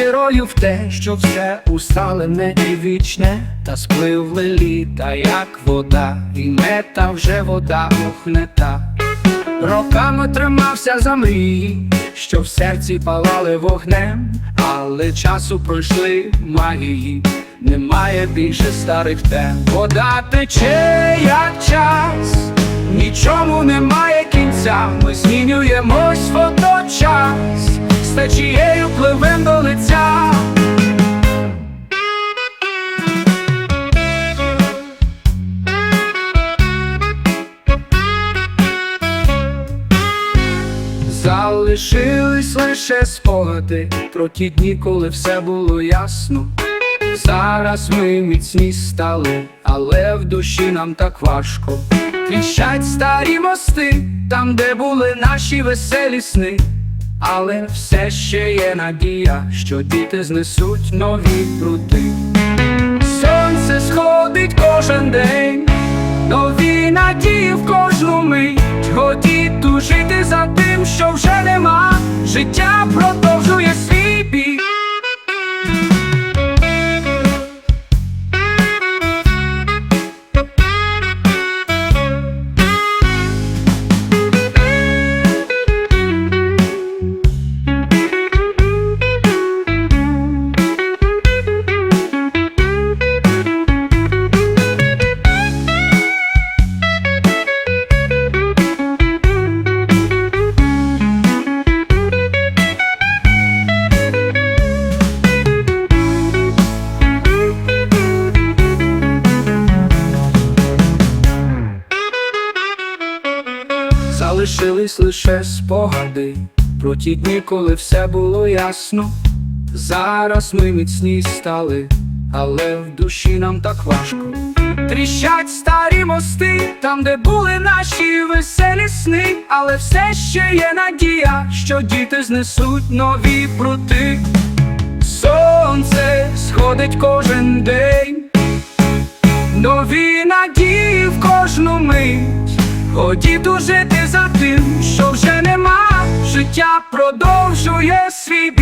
вірою в те, що все усталене і вічне, та спливли літа, як вода, і мета вже вода охнета. Роками тримався за мрії, що в серці палали вогнем, але часу пройшли магії, немає більше старих тем. Вода тече, як час, нічому немає кінця. Ми змінюємось водночас, з течією пливем до лиця. Залишились лише спогади про ті дні, коли все було ясно. Зараз ми міцні стали, але в душі нам так важко. Тріщать старі мости, там, де були наші веселі сни. Але все ще є надія, що діти знесуть нові прути. Сонце сходить кожен день, нові надії в кожну мить. Годі тужити за тим, що вже нема. Життя продовжує Залишились лише спогади про ті дні, коли все було ясно. Зараз ми міцні стали, але в душі нам так важко. Тріщать старі мости, там, де були наші веселі сни, але все ще є надія, що діти знесуть нові прути. Сонце сходить кожен день, нові надії в кожну мить. Годі ти за тим, що вже нема, життя продовжує свій.